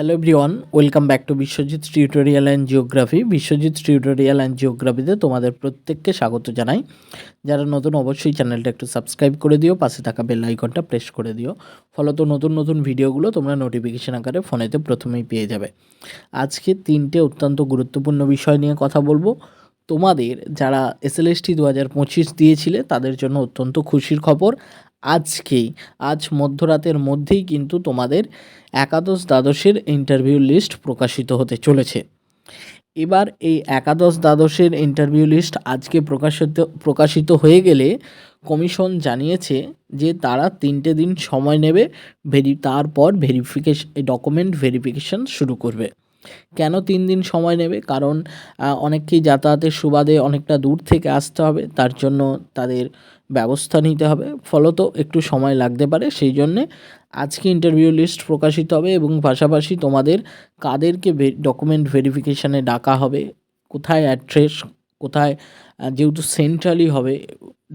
Hello everyone welcome back to Biswajit tutorial and geography Biswajit tutorial and জিওগ্রাফিতে তোমাদের প্রত্যেককে স্বাগত জানাই। যারা নতুন অবশ্যই চ্যানেলটা একটু সাবস্ক্রাইব করে দিও, পাশে থাকা বেল আইকনটা প্রেস করে দিও। ফলত নতুন নতুন ভিডিওগুলো তোমরা নোটিফিকেশন আকারে ফোনেতে প্রথমেই পেয়ে যাবে। আজকে তিনটে অত্যন্ত গুরুত্বপূর্ণ বিষয় নিয়ে কথা বলব। তোমাদের যারা এসএলএসটি দু হাজার পঁচিশ দিয়েছিলে, তাদের জন্য অত্যন্ত খুশির খবর। আজকেই। আজ মধ্যরাতের মধ্যেই কিন্তু তোমাদের একাদশ দ্বাদশের ইন্টারভিউ লিস্ট প্রকাশিত হতে চলেছে। এবার এই একাদশ দ্বাদশের ইন্টারভিউ লিস্ট আজকে প্রকাশিত প্রকাশিত হয়ে গেলে কমিশন জানিয়েছে যে তারা তিনটে দিন সময় নেবে ভেরি তারপর ভেরিফিকেশন ডকুমেন্ট ভেরিফিকেশন শুরু করবে। কেন তিন দিন সময় নেবে? কারণ অনেককেই যাতায়াতের সুবাদে অনেকটা দূর থেকে আসতে হবে, তার জন্য তাদের ব্যবস্থা নিতে হবে। ফলত একটু সময় লাগতে পারে, সেই জন্যে আজকে ইন্টারভিউ লিস্ট প্রকাশিত হবে এবং পাশাপাশি তোমাদের কাদেরকে ডকুমেন্ট ভেরিফিকেশানে ডাকা হবে, কোথায় অ্যাড্রেস কোথায় যেহেতু সেন্ট্রালি হবে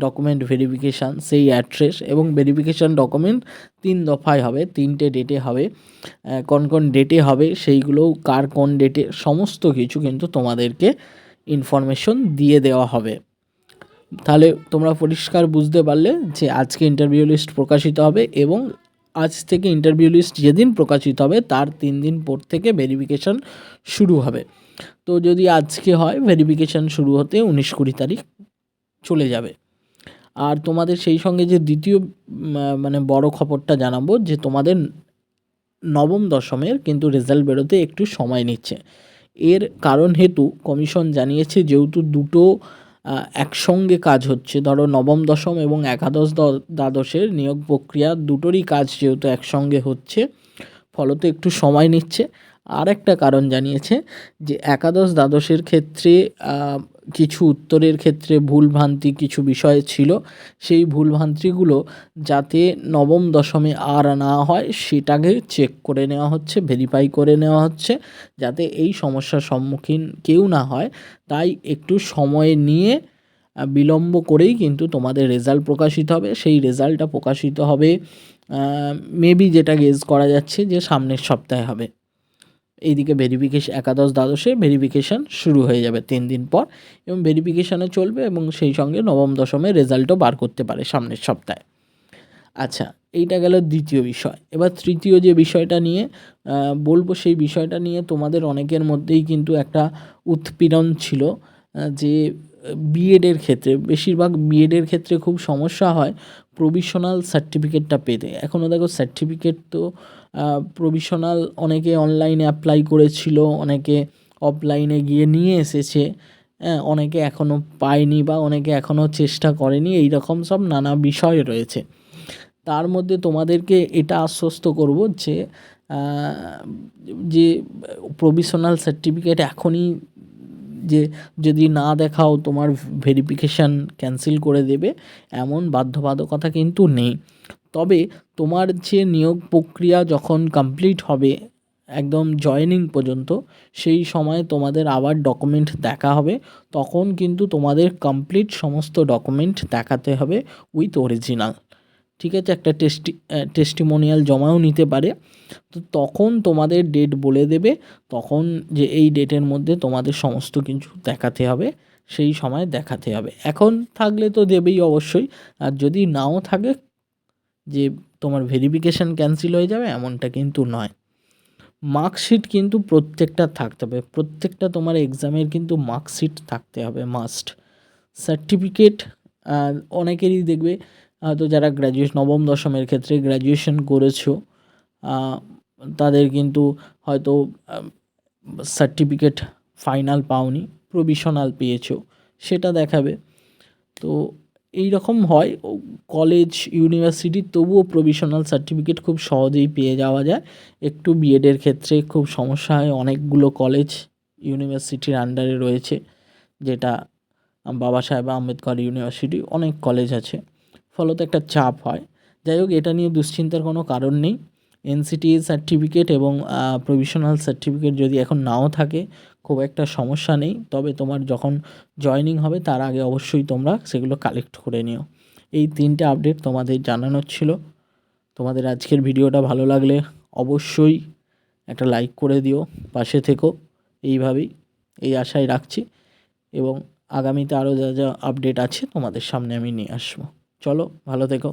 ডকুমেন্ট ভেরিফিকেশান সেই অ্যাড্রেস এবং ভেরিফিকেশান ডকুমেন্ট তিন দফায় হবে, তিনটে ডেটে হবে কোন কোন ডেটে হবে সেইগুলোও কার কোন ডেটে সমস্ত কিছু কিন্তু তোমাদেরকে ইনফরমেশন দিয়ে দেওয়া হবে। তাহলে তোমরা পরিষ্কার বুঝতে পারলে যে আজকে ইন্টারভিউ লিস্ট প্রকাশিত হবে এবং আজ থেকে ইন্টারভিউ লিস্ট যেদিন প্রকাশিত হবে, তার তিন দিন পর থেকে ভেরিফিকেশান শুরু হবে। তো যদি আজকে হয় ভেরিফিকেশান শুরু হতে উনিশ কুড়ি তারিখ চলে যাবে। আর তোমাদের সেই সঙ্গে যে দ্বিতীয় মানে বড় খবরটা জানাব যে তোমাদের নবম দশমের কিন্তু রেজাল্ট বেরোতে একটু সময় নিচ্ছে। এর কারণ হেতু কমিশন জানিয়েছে যেহেতু দুটো একসঙ্গে কাজ হচ্ছে, ধরো নবম দশম এবং একাদশ দ্বাদশের নিয়োগ প্রক্রিয়া দুটোরই কাজ যেহেতু একসঙ্গে হচ্ছে, ফলত একটু সময় নিচ্ছে। আর একটা কারণ জানিয়েছে যে একাদশ দ্বাদশের ক্ষেত্রে কিছু উত্তরের ক্ষেত্রে ভুলভ্রান্তি কিছু বিষয় ছিল। সেই ভুলভ্রান্তিগুলো যাতে নবম দশমে আর না হয়, সেটাকে চেক করে নেওয়া হচ্ছে ভেরিফাই করে নেওয়া হচ্ছে, যাতে এই সমস্যার সম্মুখীন কেউ না হয়। তাই একটু সময় নিয়ে বিলম্ব করেই কিন্তু তোমাদের রেজাল্ট প্রকাশিত হবে। সেই রেজাল্টটা প্রকাশিত হবে মেবি যেটা গেজ করা যাচ্ছে যে সামনের সপ্তাহে হবে। এইদিকে ভেরিফিকেশন একাদশ দ্বাদশে ভেরিফিকেশান শুরু হয়ে যাবে তিন দিন পর এবং ভেরিফিকেশানে চলবে এবং সেই সঙ্গে নবম দশমের রেজাল্টও বার করতে পারে সামনের সপ্তাহে। আচ্ছা এইটা গেল দ্বিতীয় বিষয়। এবার তৃতীয় যে বিষয়টা নিয়ে বলব সেই বিষয়টা নিয়ে তোমাদের অনেকের মধ্যেই কিন্তু একটা উৎপীড়ন ছিল যে বিএডের ক্ষেত্রে, বেশিরভাগ বিএডের ক্ষেত্রে খুব সমস্যা হয় প্রভিশনাল সার্টিফিকেটটা পেতে। এখনও দেখো সার্টিফিকেট তো প্রভিশনাল অনেকে অনলাইনে অ্যাপ্লাই করেছিল, অনেকে অফলাইনে গিয়ে নিয়ে এসেছে হ্যাঁ অনেকে এখনও পায়নি বা অনেকে এখনও চেষ্টা করেনি এই রকম সব নানা বিষয় রয়েছে। তার মধ্যে তোমাদেরকে এটা আশ্বস্ত করব যে যে প্রভিশনাল সার্টিফিকেট এখনই যে যদি না দেখাও, তোমার ভেরিফিকেশান ক্যান্সেল করে দেবে, এমন বাধ্যবাধকতা কিন্তু নেই। তবে তোমার যে নিয়োগ প্রক্রিয়া যখন কমপ্লিট হবে, একদম জয়েনিং পর্যন্ত, সেই সময় তোমাদের আবার ডকুমেন্ট দেখা হবে। তখন কিন্তু তোমাদের কমপ্লিট সমস্ত ডকুমেন্ট দেখাতে হবে উইথ অরিজিনাল ঠিক আছে? একটা টেস্টি টেস্টিমোনিয়াল জমাও নিতে পারে। তো তখন তোমাদের ডেট বলে দেবে, তখন যে এই ডেটের মধ্যে তোমাদের সমস্ত কিছু দেখাতে হবে, সেই সময় দেখাতে হবে। এখন থাকলে তো দেবেই অবশ্যই, আর যদি নাও থাকে, যে তোমার ভেরিফিকেশান ক্যান্সেল হয়ে যাবে, এমনটা কিন্তু নয়। মার্কশিট কিন্তু প্রত্যেকটা থাকতে হবে, প্রত্যেকটা তোমার এক্সামের কিন্তু মার্কশিট থাকতে হবে মাস্ট সার্টিফিকেট অনেকেরই দেখবে হয়তো যারা গ্র্যাজুয়েশন নবম, দশমের ক্ষেত্রে গ্র্যাজুয়েশন করেছ তাদের কিন্তু হয়তো সার্টিফিকেট ফাইনাল পাওনি প্রভিশনাল পেয়েছ, সেটা দেখাবে। তো এই রকম হয় কলেজ ইউনিভার্সিটি তবুও প্রভিশনাল সার্টিফিকেট খুব সহজেই পেয়ে যাওয়া যায়। একটু বিএডের ক্ষেত্রে খুব সমস্যা হয়, অনেকগুলো কলেজ ইউনিভার্সিটির আন্ডারে রয়েছে, যেটা বাবা সাহেব, আম্বেদকর ইউনিভার্সিটি অনেক কলেজ আছে। ফলত একটা চাপ হয়। যাই হোক, এটা নিয়ে দুশ্চিন্তার কোনো কারণ নেই। এনসিটি সার্টিফিকেট এবং প্রভিশনাল সার্টিফিকেট যদি এখন নাও থাকে, খুব একটা সমস্যা নেই। তবে তোমার যখন জয়েনিং হবে, তার আগে অবশ্যই তোমরা সেগুলো কালেক্ট করে নিও। এই তিনটে আপডেট তোমাদের জানানোর ছিল। তোমাদের আজকের ভিডিওটা ভালো লাগলে অবশ্যই একটা লাইক করে দিও, পাশে থেকো। এইভাবেই এই আশায় রাখছি। এবং আগামীতে আরও যা যা আপডেট আছে তোমাদের সামনে আমি নিয়ে আসব। চলো ভালো থেকো।